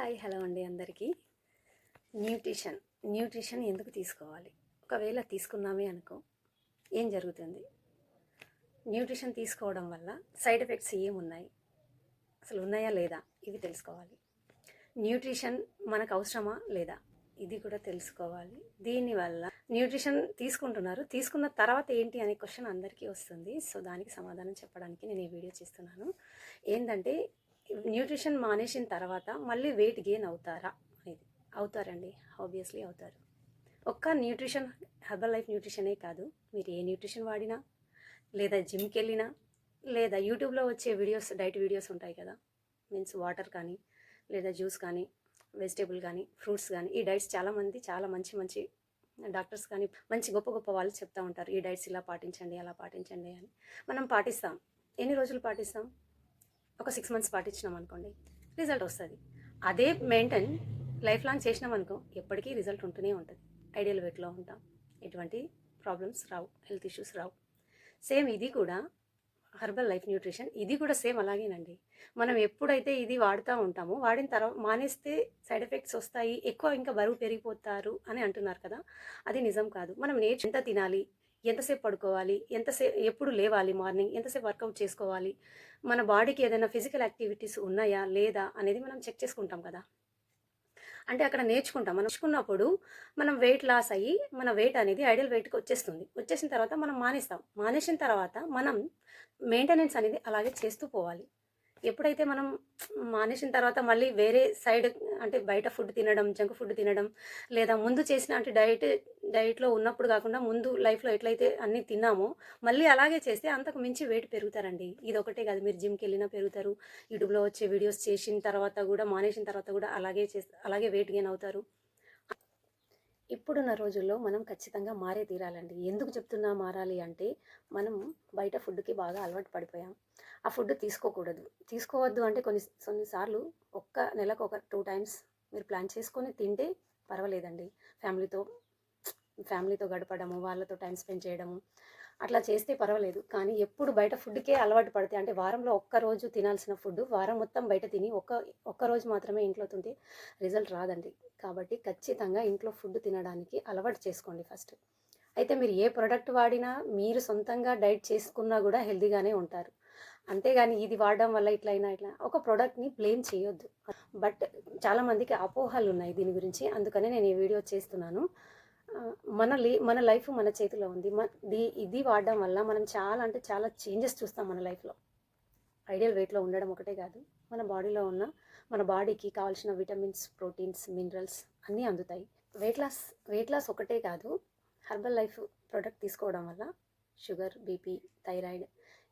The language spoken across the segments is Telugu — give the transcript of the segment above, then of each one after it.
హాయ్ హలో అండి అందరికీ. న్యూట్రిషన్ న్యూట్రిషన్ ఎందుకు తీసుకోవాలి? ఒకవేళ తీసుకున్నామే అనుకో ఏం జరుగుతుంది? న్యూట్రిషన్ తీసుకోవడం వల్ల సైడ్ ఎఫెక్ట్స్ ఏమున్నాయి? అసలు ఉన్నాయా లేదా? ఇవి తెలుసుకోవాలి. న్యూట్రిషన్ మనకు అవసరమా లేదా? ఇది కూడా తెలుసుకోవాలి. దీనివల్ల న్యూట్రిషన్ తీసుకుంటున్నారు. తీసుకున్న తర్వాత ఏంటి అనే క్వశ్చన్ అందరికీ వస్తుంది. సో దానికి సమాధానం చెప్పడానికి నేను ఈ వీడియో చేస్తున్నాను. ఏంటంటే న్యూట్రిషన్ మానేసిన తర్వాత మళ్ళీ వెయిట్ గెయిన్ అవుతారా? అనేది అవుతారండి ఆబ్వియస్లీ అవుతారు. ఒక్క న్యూట్రిషన్ హెర్బల్ లైఫ్ న్యూట్రిషనే కాదు. మీరు ఏ న్యూట్రిషన్ వాడినా లేదా జిమ్కి వెళ్ళినా లేదా యూట్యూబ్లో వచ్చే వీడియోస్ డైట్ వీడియోస్ ఉంటాయి కదా? మీన్స్ వాటర్ కానీ లేదా జ్యూస్ కానీ వెజిటేబుల్ కానీ ఫ్రూట్స్ కానీ ఈ డైట్స్ చాలామంది చాలా మంచి మంచి డాక్టర్స్ కానీ మంచి గొప్ప గొప్ప వాళ్ళు చెప్తూ ఉంటారు. ఈ డైట్స్ ఇలా పాటించండి అలా పాటించండి అని. మనం పాటిస్తాం. ఎన్ని రోజులు పాటిస్తాం? ఒక సిక్స్ మంత్స్ పాటించినాం అనుకోండి రిజల్ట్ వస్తుంది. అదే మెయింటైన్ లైఫ్ లాంగ్ చేసినాం అనుకో ఎప్పటికీ రిజల్ట్ ఉంటూనే ఉంటుంది. ఐడియల్ వెయిట్లో ఉంటాం. ఎటువంటి ప్రాబ్లమ్స్ రావు హెల్త్ ఇష్యూస్ రావు. సేమ్ ఇది కూడా హర్బల్ లైఫ్ న్యూట్రిషన్ ఇది కూడా సేమ్ అలాగేనండి. మనం ఎప్పుడైతే ఇది వాడుతూ ఉంటామో వాడిన తర్వాత మానేస్తే సైడ్ ఎఫెక్ట్స్ వస్తాయి ఎక్కువ ఇంకా బరువు పెరిగిపోతారు అని అంటున్నారు కదా అది నిజం కాదు. మనం నేర్చు ఎంత తినాలి ఎంతసేపు పడుకోవాలి? ఎంతసేపు ఎప్పుడు లేవాలి మార్నింగ్? ఎంతసేపు వర్కౌట్ చేసుకోవాలి? మన బాడీకి ఏదైనా ఫిజికల్ యాక్టివిటీస్ ఉన్నాయా? లేదా? అనేది మనం చెక్ చేసుకుంటాం కదా. అంటే అక్కడ నేర్చుకుంటాం. మనం నేర్చుకున్నప్పుడు మనం వెయిట్ లాస్ అయ్యి మన వెయిట్ అనేది ఐడియల్ వెయిట్కి వచ్చేస్తుంది. వచ్చేసిన తర్వాత మనం మానేస్తాం. మానేసిన తర్వాత మనం మెయింటెనెన్స్ అనేది అలాగే చేస్తూ పోవాలి. ఎప్పుడైతే మనం మానేసిన తర్వాత మళ్ళీ వేరే సైడ్ అంటే బయట ఫుడ్ తినడం జంక్ ఫుడ్ తినడం లేదా ముందు చేసిన అంటే డైట్ డైట్లో ఉన్నప్పుడు కాకుండా ముందు లైఫ్లో ఎట్లయితే అన్నీ తిన్నామో మళ్ళీ అలాగే చేస్తే అంతకు మించి వెయిట్ పెరుగుతారండి. ఇది ఒకటే కాదు మీరు జిమ్కి వెళ్ళినా పెరుగుతారు యూట్యూబ్లో వచ్చే వీడియోస్ చేసిన తర్వాత కూడా మానేసిన తర్వాత కూడా అలాగే చేస్తే అలాగే వెయిట్ గెయిన్ అవుతారు. ఇప్పుడున్న రోజుల్లో మనం ఖచ్చితంగా మారే తీరాలండి. ఎందుకు చెప్తున్నా మారాలి అంటే మనం బయట ఫుడ్కి బాగా అలవాటు పడిపోయాం. ఆ ఫుడ్ తీసుకోకూడదు. తీసుకోవద్దు అంటే కొన్ని కొన్నిసార్లు ఒక్క నెలకు ఒక టూ టైమ్స్ మీరు ప్లాన్ చేసుకొని తింటే పర్వాలేదండి. ఫ్యామిలీతో ఫ్యామిలీతో గడపడము వాళ్ళతో టైం స్పెండ్ చేయడము అట్లా చేస్తే పర్వాలేదు. కానీ ఎప్పుడు బయట ఫుడ్కే అలవాటు పడితే అంటే వారంలో ఒక్క రోజు తినాల్సిన ఫుడ్ వారం మొత్తం బయట తిని ఒక్క ఒక్క రోజు మాత్రమే ఇంట్లో తింటే రిజల్ట్ రాదండి. కాబట్టి ఖచ్చితంగా ఇంట్లో ఫుడ్ తినడానికి అలవాటు చేసుకోండి ఫస్ట్. అయితే మీరు ఏ ప్రోడక్ట్ వాడినా మీరు సొంతంగా డైట్ చేసుకున్నా కూడా హెల్తీగానే ఉంటారు. అంతేగాని ఇది వాడడం వల్ల ఇట్లా అయినా ఇట్లా ఒక ప్రోడక్ట్ని బ్లేమ్ చేయొద్దు. బట్ చాలామందికి అపోహలు ఉన్నాయి దీని గురించి. అందుకనే నేను ఈ వీడియో చేస్తున్నాను. మన లీ మన లైఫ్ మన చేతిలో ఉంది. మన ఇది వాడడం వల్ల మనం చాలా అంటే చాలా చేంజెస్ చూస్తాం మన లైఫ్లో. ఐడియల్ వెయిట్లో ఉండడం ఒకటే కాదు. మన బాడీలో ఉన్న మన బాడీకి కావాల్సిన విటమిన్స్ ప్రోటీన్స్ మినరల్స్ అన్నీ అందుతాయి. వెయిట్ లాస్ వెయిట్ లాస్ ఒకటే కాదు. హర్బల్ లైఫ్ ప్రోడక్ట్ తీసుకోవడం వల్ల షుగర్ బీపీ థైరాయిడ్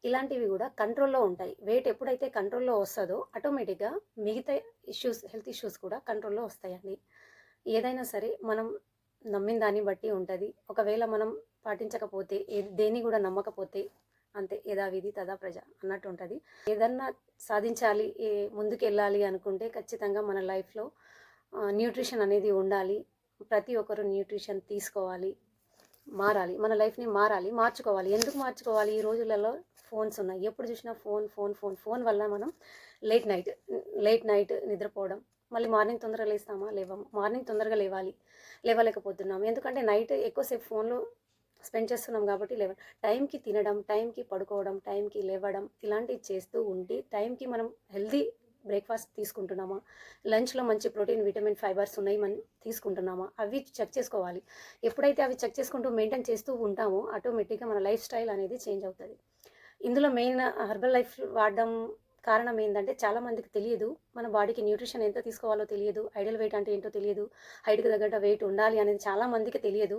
ఇలాంటివి కూడా కంట్రోల్లో ఉంటాయి. వెయిట్ ఎప్పుడైతే కంట్రోల్లో వస్తుందో ఆటోమేటిక్గా మిగతా ఇష్యూస్ హెల్త్ ఇష్యూస్ కూడా కంట్రోల్లో వస్తాయండి. ఏదైనా సరే మనం నమ్మిన దాన్ని బట్టి ఉంటుంది. ఒకవేళ మనం పాటించకపోతే ఏ దేన్ని కూడా నమ్మకపోతే అంతే యథావిధి తదా ప్రజ అన్నట్టు ఉంటుంది. ఏదన్నా సాధించాలి ఏ ముందుకు వెళ్ళాలి అనుకుంటే ఖచ్చితంగా మన లైఫ్లో న్యూట్రిషన్ అనేది ఉండాలి. ప్రతి ఒక్కరు న్యూట్రిషన్ తీసుకోవాలి మారాలి. మన లైఫ్ని మారాలి మార్చుకోవాలి. ఎందుకు మార్చుకోవాలి? ఈ రోజులలో ఫోన్స్ ఉన్నాయి. ఎప్పుడు చూసినా ఫోన్ ఫోన్ ఫోన్ ఫోన్ వల్ల మనం లేట్ నైట్ లేట్ నైట్ నిద్రపోవడం మళ్ళీ మార్నింగ్ తొందరగా లేస్తామా? లేవము మార్నింగ్ తొందరగా లేవాలి. లేవలేకపోతున్నాం. ఎందుకంటే నైట్ ఎక్కువసేపు ఫోన్లో స్పెండ్ చేస్తున్నాం కాబట్టి లేవ టైంకి తినడం టైంకి పడుకోవడం టైంకి లేవడం ఇలాంటివి చేస్తూ ఉండి టైంకి మనం హెల్దీ బ్రేక్ఫాస్ట్ తీసుకుంటున్నామా? లంచ్లో మంచి ప్రోటీన్ విటమిన్ ఫైబర్స్ ఉన్నాయి మనం తీసుకుంటున్నామా? అవి చెక్ చేసుకోవాలి. ఎప్పుడైతే అవి చెక్ చేసుకుంటూ మెయింటైన్ చేస్తూ ఉంటామో ఆటోమేటిక్గా మన లైఫ్ స్టైల్ అనేది చేంజ్ అవుతుంది. ఇందులో మెయిన్ హర్బల్ లైఫ్ వాడడం కారణం ఏంటంటే చాలా మందికి తెలియదు. మన బాడీకి న్యూట్రిషన్ ఎంత తీసుకోవాలో తెలియదు. ఐడియల్ వెయిట్ అంటే ఏంటో తెలియదు. హైట్కి తగ్గట్టు వెయిట్ ఉండాలి అనేది చాలా మందికి తెలియదు.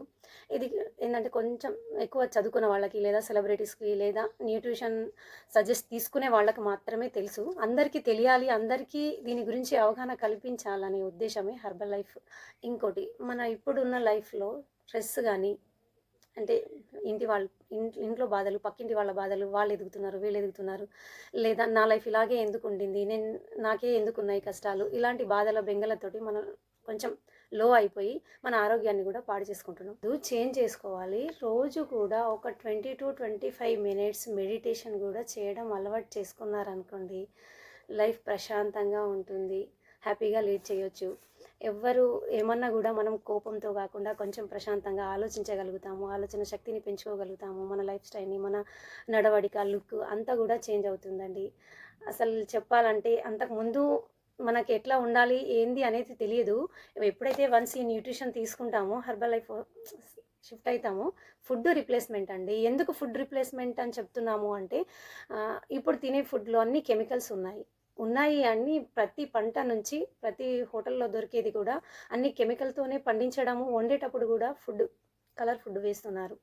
ఇది ఏంటంటే కొంచెం ఎక్కువ చదువుకున్న వాళ్ళకి లేదా సెలబ్రిటీస్కి లేదా న్యూట్రిషన్ సజెస్ట్ తీసుకునే వాళ్ళకి మాత్రమే తెలుసు. అందరికీ తెలియాలి. అందరికీ దీని గురించి అవగాహన కల్పించాలనే ఉద్దేశమే హర్బల్ లైఫ్. ఇంకోటి మన ఇప్పుడున్న లైఫ్లో స్ట్రెస్ కానీ అంటే ఇంటి వాళ్ళు ఇంట్లో బాధలు పక్కింటి వాళ్ళ బాధలు వాళ్ళు ఎదుగుతున్నారు వీళ్ళు ఎదుగుతున్నారు. లేదా నా లైఫ్ ఇలాగే ఎందుకు ఉండింది? నేను నాకే ఎందుకున్నాయి కష్టాలు? ఇలాంటి బాధల బెంగలతోటి మనం కొంచెం లో అయిపోయి మన ఆరోగ్యాన్ని కూడా పాడు చేసుకుంటున్నాం. చేంజ్ చేసుకోవాలి. రోజు కూడా ఒక twenty to twenty five minutes meditation కూడా చేయడం అలవాటు చేసుకున్నారనుకోండి లైఫ్ ప్రశాంతంగా ఉంటుంది. హ్యాపీగా లీడ్ చేయొచ్చు. ఎవ్వరు ఏమన్నా కూడా మనం కోపంతో కాకుండా కొంచెం ప్రశాంతంగా ఆలోచించగలుగుతాము ఆలోచన శక్తిని పెంచుకోగలుగుతాము మన లైఫ్ స్టైల్ని మన నడవడిక లుక్ అంతా కూడా చేంజ్ అవుతుందండి. అసలు చెప్పాలంటే అంతకుముందు మనకి ఎట్లా ఉండాలి ఏంది అనేది తెలియదు. ఎప్పుడైతే వన్స్ ఈ న్యూట్రిషన్ తీసుకుంటామో హెర్బల్ లైఫ్ షిఫ్ట్ అవుతామో ఫుడ్ రిప్లేస్మెంట్ అండి. ఎందుకు ఫుడ్ రిప్లేస్మెంట్ అని చెప్తున్నాము అంటే ఇప్పుడు తినే ఫుడ్లో అన్ని కెమికల్స్ ఉన్నాయి. ఉన్నాయి అన్ని ప్రతి పంట నుంచి ప్రతి హోటల్లో దొరికేది కూడా అన్ని కెమికల్తోనే పండించడము వండేటప్పుడు కూడా ఫుడ్ కలర్ ఫుడ్ వేస్తున్నారు.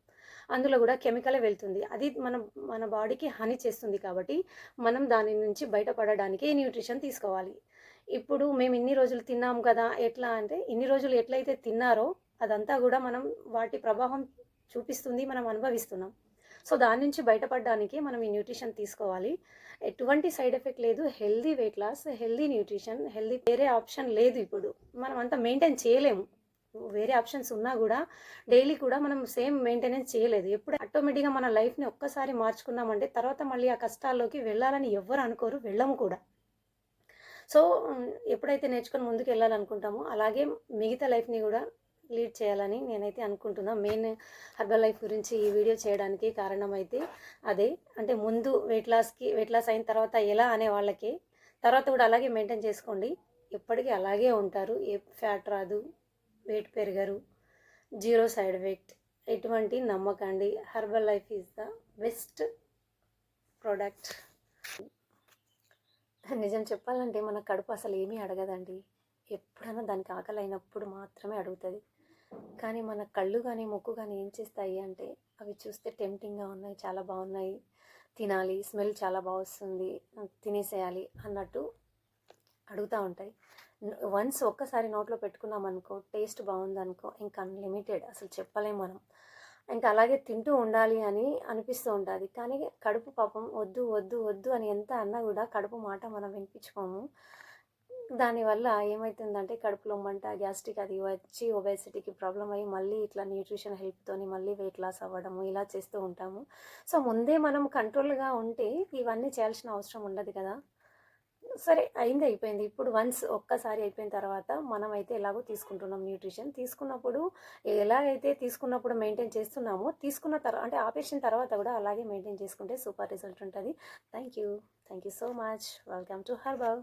అందులో కూడా కెమికలే వెళ్తుంది. అది మన మన బాడీకి హాని చేస్తుంది కాబట్టి మనం దాని నుంచి బయటపడడానికి న్యూట్రిషన్ తీసుకోవాలి. ఇప్పుడు మేము ఇన్ని రోజులు తిన్నాం కదా ఎట్లా అంటే ఇన్ని రోజులు ఎట్లయితే తిన్నారో అదంతా కూడా మనం వాటి ప్రభావం చూపిస్తుంది మనం అనుభవిస్తున్నాం. సో దాని నుంచి బయటపడడానికి మనం ఈ న్యూట్రిషన్ తీసుకోవాలి. ఎటువంటి సైడ్ ఎఫెక్ట్ లేదు. Healthy weight loss healthy nutrition healthy వేరే ఆప్షన్ లేదు ఇప్పుడు. మనం అంత మెయింటైన్ చేయలేము. వేరే ఆప్షన్స్ ఉన్నా కూడా డైలీ కూడా మనం సేమ్ మెయింటెనెన్స్ చేయలేదు. ఎప్పుడు ఆటోమేటిక్గా మన లైఫ్ని ఒక్కసారి మార్చుకున్నామంటే తర్వాత మళ్ళీ ఆ కష్టాల్లోకి వెళ్ళాలని ఎవ్వరు అనుకోరు. వెళ్ళము కూడా. సో ఎప్పుడైతే నేర్చుకొని ముందుకు వెళ్ళాలనుకుంటామో అలాగే మిగతా లైఫ్ని కూడా లీడ్ చేయాలని నేనైతే అనుకుంటున్నా. మెయిన్ హర్బల్ లైఫ్ గురించి ఈ వీడియో చేయడానికి కారణం అయితే అదే. అంటే ముందు వెయిట్ లాస్కి వెయిట్ లాస్ అయిన తర్వాత ఎలా అనే వాళ్ళకి తర్వాత కూడా అలాగే మెయింటైన్ చేసుకోండి. ఎప్పటికీ అలాగే ఉంటారు. ఏ ఫ్యాట్ రాదు వెయిట్ పెరగరు. జీరో సైడ్ ఎఫెక్ట్ ఎటువంటి నమ్మకండి Herbalife is the best product నిజం చెప్పాలంటే మన కడుపు అసలు ఏమీ అడగదండి. ఎప్పుడైనా దానికి ఆకలి అయినప్పుడు మాత్రమే అడుగుతుంది. కానీ మన కళ్ళు కానీ ముక్కు కానీ ఏం చేస్తాయి అంటే అవి చూస్తే టెంప్టింగ్గా ఉన్నాయి చాలా బాగున్నాయి తినాలి స్మెల్ చాలా బాగా వస్తుంది తినేసేయాలి అన్నట్టు అడుగుతూ ఉంటాయి. వన్స్ ఒక్కసారి నోట్లో పెట్టుకున్నాం అనుకో టేస్ట్ బాగుందనుకో ఇంకా అన్లిమిటెడ్ అసలు చెప్పలేం మనం. ఇంకా అలాగే తింటూ ఉండాలి అని అనిపిస్తూ ఉంటుంది. కానీ కడుపు పాపం వద్దు వద్దు వద్దు అని ఎంత అన్నా కూడా కడుపు మాట మనం వినిపించుకోము. దానివల్ల ఏమవుతుందంటే కడుపులో మంట గ్యాస్ట్రిక్ అది వచ్చి ఒబేసిటీకి ప్రాబ్లం అయ్యి మళ్ళీ ఇట్లా న్యూట్రిషన్ హెల్ప్తోని మళ్ళీ వెయిట్ లాస్ అవ్వడము ఇలా చేస్తూ ఉంటాము. సో ముందే మనం కంట్రోల్గా ఉంటే ఇవన్నీ చేయాల్సిన అవసరం ఉండదు కదా. సరే అయింది అయిపోయింది. ఇప్పుడు వన్స్ ఒక్కసారి అయిపోయిన తర్వాత మనం అయితే ఎలాగో తీసుకుంటున్నాం న్యూట్రిషన్. తీసుకున్నప్పుడు ఎలాగైతే తీసుకున్నప్పుడు మెయింటైన్ చేస్తున్నామో తీసుకున్న తర్వాత అంటే ఆపరేషన్ తర్వాత కూడా అలాగే మెయింటైన్ చేసుకుంటే సూపర్ రిజల్ట్ ఉంటుంది. Thank you thank you so much. Welcome to herbal.